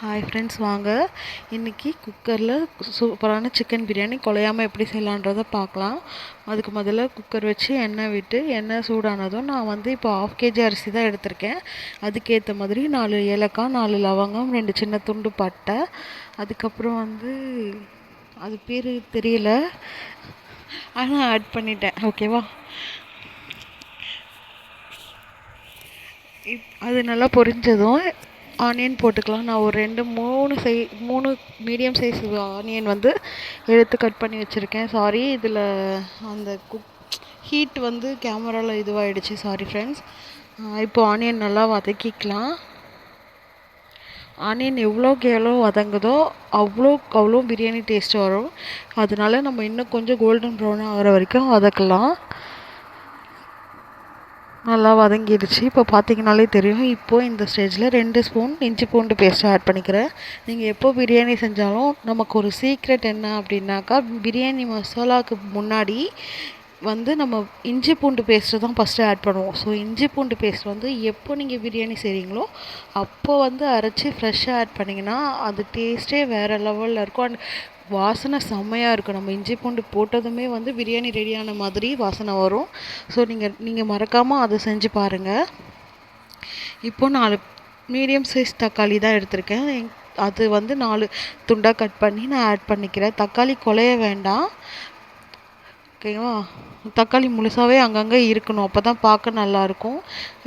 Hi friends வாங்க. இன்றைக்கி குக்கரில் சூப்பரான சிக்கன் பிரியாணி குலையாமல் எப்படி செய்யலான்றதை பார்க்கலாம். அதுக்கு முதல்ல குக்கர் வச்சு எண்ணெய் விட்டு எண்ணெய் சூடானதும் நான் வந்து இப்போ ஆஃப் கேஜி அரிசி தான் எடுத்திருக்கேன். அதுக்கேற்ற மாதிரி நாலு ஏலக்காய் நாலு லவங்கம் ரெண்டு சின்ன துண்டு பட்டை. அதுக்கப்புறம் வந்து அது பேர் தெரியல. ஆனால் ஆட் பண்ணிட்டேன். ஓகேவா இப் அது நல்லா பொரிஞ்சதும் ஆனியன் போட்டுக்கலாம். நான் ஒரு ரெண்டு மூணு சை மூணு மீடியம் சைஸ் ஆனியன் வந்து எடுத்து கட் பண்ணி வச்சுருக்கேன். சாரி இதில் அந்த குக் ஹீட் வந்து கேமராவில் இதுவாகிடுச்சு சாரி ஃப்ரெண்ட்ஸ் இப்போ ஆனியன் நல்லா வதக்கிக்கலாம். ஆனியன் எவ்வளோக்கு எவ்வளோ வதங்குதோ அவ்வளோக்கு அவ்வளோ பிரியாணி டேஸ்ட் வரும். அதனால நம்ம இன்னும் கொஞ்சம் கோல்டன் ப்ரௌன் ஆகிற வரைக்கும் வதக்கலாம். நல்லா வதங்கிடுச்சு. இப்போ பார்த்தீங்கனாலே தெரியும். இப்போது இந்த ஸ்டேஜில் ரெண்டு ஸ்பூன் இஞ்சி பூண்டு பேஸ்ட்டு ஆட் பண்ணிக்கிறேன். நீங்கள் எப்போ பிரியாணி செஞ்சாலும் நமக்கு ஒரு சீக்ரெட் என்ன அப்படின்னாக்கா பிரியாணி மசாலாவுக்கு முன்னாடி வந்து நம்ம இஞ்சி பூண்டு பேஸ்ட்டு தான் ஃபஸ்ட்டு ஆட் பண்ணுவோம். ஸோ இஞ்சி பூண்டு பேஸ்ட் வந்து எப்போ நீங்கள் பிரியாணி செய்கிறீங்களோ அப்போ வந்து அரைச்சி ஃப்ரெஷ்ஷாக ஆட் பண்ணிங்கன்னா அது டேஸ்ட்டே வேறு லெவலில் இருக்கும். அண்ட் வாசனை செம்மையாக இருக்கும் நம்ம இஞ்சி பூண்டு போட்டதுமே வந்து பிரியாணி ரெடியான மாதிரி வாசனை வரும். ஸோ நீங்கள் நீங்கள் மறக்காமல் அதை செஞ்சு பாருங்கள் இப்போ நாலு மீடியம் சைஸ் தக்காளி தான் எடுத்திருக்கேன். அது வந்து நாலு துண்டாக கட் பண்ணி நான் ஆட் பண்ணிக்கிறேன். தக்காளி குலைய வேண்டாம். ஓகேவா தக்காளி முழுசாகவே அங்கங்கே இருக்கணும். அப்போ தான் பார்க்க நல்லாயிருக்கும்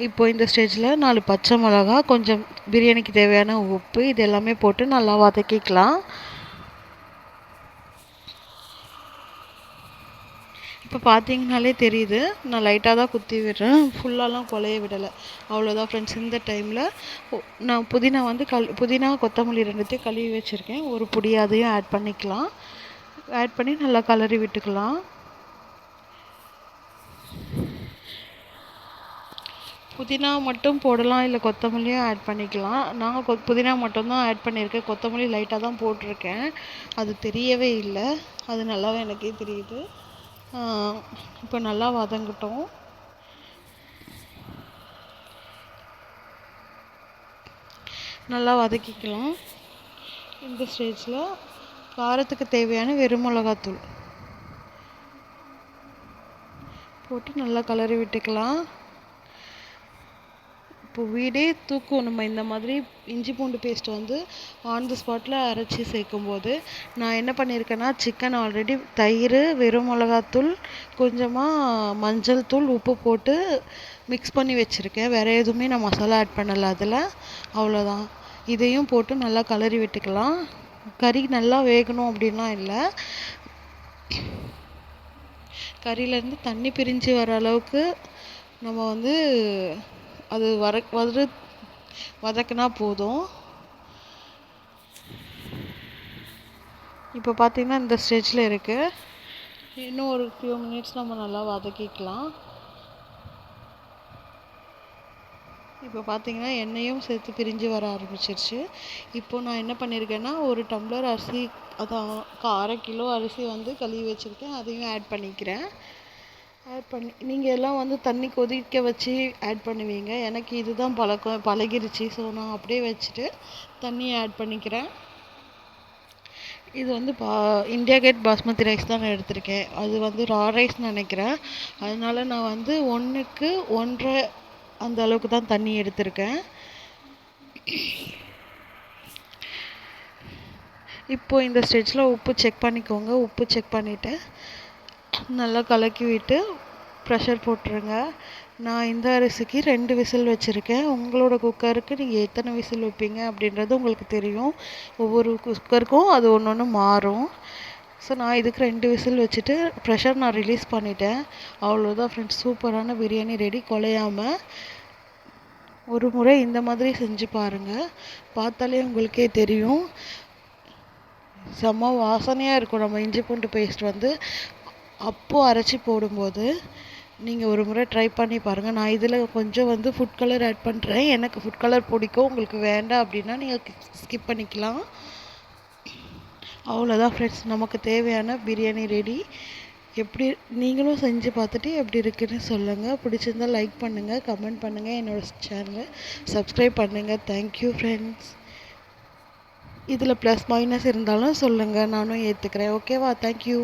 இப்போ இந்த ஸ்டேஜில் நாலு பச்சை மிளகா கொஞ்சம் பிரியாணிக்கு தேவையான உப்பு இது எல்லாமே போட்டு நல்லா வதக்கிக்கலாம். இப்போ பார்த்தீங்கனாலே தெரியுது நான் லைட்டாக தான் குத்தி விடுறேன். ஃபுல்லாலாம் கொலைய விடலை. அவ்வளோதான் ஃப்ரெண்ட்ஸ் இந்த டைமில் நான் புதினா வந்து கல் புதினா கொத்தமல்லி ரெண்டுத்தையும் கழுவி வச்சுருக்கேன். ஒரு பொடி அதையும் ஆட் பண்ணிக்கலாம். ஆட் பண்ணி நல்லா கலரி விட்டுக்கலாம். புதினா மட்டும் போடலாம் இல்லை கொத்தமல்லியும் ஆட் பண்ணிக்கலாம். நான் கொ புதினா மட்டும்தான் ஆட் பண்ணியிருக்கேன். கொத்தமல்லி லைட்டாக தான் போட்டிருக்கேன். அது தெரியவே இல்லை. அது நல்லாவே எனக்கே தெரியுது. இப்போ நல்லா வதங்கட்டும். நல்லா வதக்கிக்கலாம். இந்த ஸ்டேஜில் காரத்துக்கு தேவையான வெறும் மிளகாத்தூள் போட்டு நல்லா கலரி விட்டுக்கலாம். இப்போ வீடே தூக்கும். நம்ம இந்த மாதிரி இஞ்சி பூண்டு பேஸ்ட் வந்து ஆன் தி ஸ்பாட்டில் அரைச்சி சேர்க்கும்போது நான் என்ன பண்ணியிருக்கேன்னா சிக்கன் ஆல்ரெடி தயிர் வெறும் மிளகாத்தூள் கொஞ்சமாக மஞ்சள் தூள் உப்பு போட்டு மிக்ஸ் பண்ணி வச்சுருக்கேன். வேறு எதுவுமே நான் மசாலா ஆட் பண்ணலை அதில். அவ்வளோதான் இதையும் போட்டு நல்லா கலரி விட்டுக்கலாம். கறி நல்லா வேகணும் அப்படின்லாம் இல்லை. கறியிலேருந்து தண்ணி பிரிஞ்சு வர அளவுக்கு நம்ம வந்து அது வர வரு வதக்கினா போதும். இப்போ பார்த்தீங்கன்னா இந்த ஸ்டேஜில் இருக்குது இன்னும் ஒரு ஃபியூ மினிட்ஸ் நம்ம நல்லா வதக்கிக்கலாம். இப்போ பார்த்தீங்கன்னா எண்ணெயும் சேர்த்து பிரிஞ்சு வர ஆரம்பிச்சிருச்சு. இப்போது நான் என்ன பண்ணியிருக்கேன்னா ஒரு டம்ளர் அரிசி அதான் அரை கிலோ அரிசி வந்து கழுவி வச்சுருக்கேன். அதையும் ஆட் பண்ணிக்கிறேன். ஆட் பண்ணி. நீங்கள் எல்லாம் வந்து தண்ணி கொதிக்க வச்சு ஆட் பண்ணுவீங்க. எனக்கு இதுதான் பழக்கம். பழகிருச்சு. ஸோ நான் அப்படியே வச்சுட்டு தண்ணியை ஆட் பண்ணிக்கிறேன். இது வந்து பா இந்தியா கேட் பாஸ்மதி ரைஸ் தான் நான் எடுத்திருக்கேன். அது வந்து ரா ரைஸ்னு நினைக்கிறேன். அதனால நான் வந்து ஒன்றுக்கு ஒன்றரை அந்த அளவுக்கு தான் தண்ணி எடுத்திருக்கேன். இப்போது இந்த ஸ்டேஜில் உப்பு செக் பண்ணிக்கோங்க. உப்பு செக் பண்ணிவிட்டு நல்லா கலக்கி விட்டு ப்ரெஷர் போட்டுருங்க. நான் இந்த அரிசிக்கு ரெண்டு விசில் வச்சுருக்கேன். உங்களோட குக்கருக்கு நீங்கள் எத்தனை விசில் வைப்பீங்க அப்படின்றது உங்களுக்கு தெரியும். ஒவ்வொரு குக்கருக்கும் அது ஒன்று ஒன்று மாறும். ஸோ நான் இதுக்கு ரெண்டு விசில் வச்சுட்டு ப்ரெஷர் நான் ரிலீஸ் பண்ணிட்டேன். அவ்வளோதான் ஃப்ரெண்ட்ஸ் சூப்பரான பிரியாணி ரெடி குலையாமல் ஒரு முறை இந்த மாதிரி செஞ்சு பாருங்கள் பார்த்தாலே உங்களுக்கே தெரியும். செம்ம வாசனையாக இருக்கும். நம்ம இஞ்சி பூண்டு பேஸ்ட் வந்து அப்போது அரைச்சி போடும்போது நீங்கள் ஒரு முறை ட்ரை பண்ணி பாருங்கள் நான் இதில் கொஞ்சம் வந்து ஃபுட் கலர் ஆட் பண்ணுறேன் எனக்கு ஃபுட் கலர் பிடிக்கும். உங்களுக்கு வேண்டாம் அப்படின்னா நீங்கள் ஸ்கிப் பண்ணிக்கலாம். அவ்வளோதான் ஃப்ரெண்ட்ஸ் நமக்கு தேவையான பிரியாணி ரெடி எப்படி நீங்களும் செஞ்சு பார்த்துட்டு எப்படி இருக்குன்னு சொல்லுங்கள் பிடிச்சிருந்தா லைக் பண்ணுங்கள் கமெண்ட் பண்ணுங்கள் என்னோடய சேனலை சப்ஸ்கிரைப் பண்ணுங்கள் தேங்க்யூ ஃப்ரெண்ட்ஸ் இதில் ப்ளஸ் மைனஸ் இருந்தாலும் சொல்லுங்கள் நானும் ஏற்றுக்கிறேன் ஓகேவா தேங்க்யூ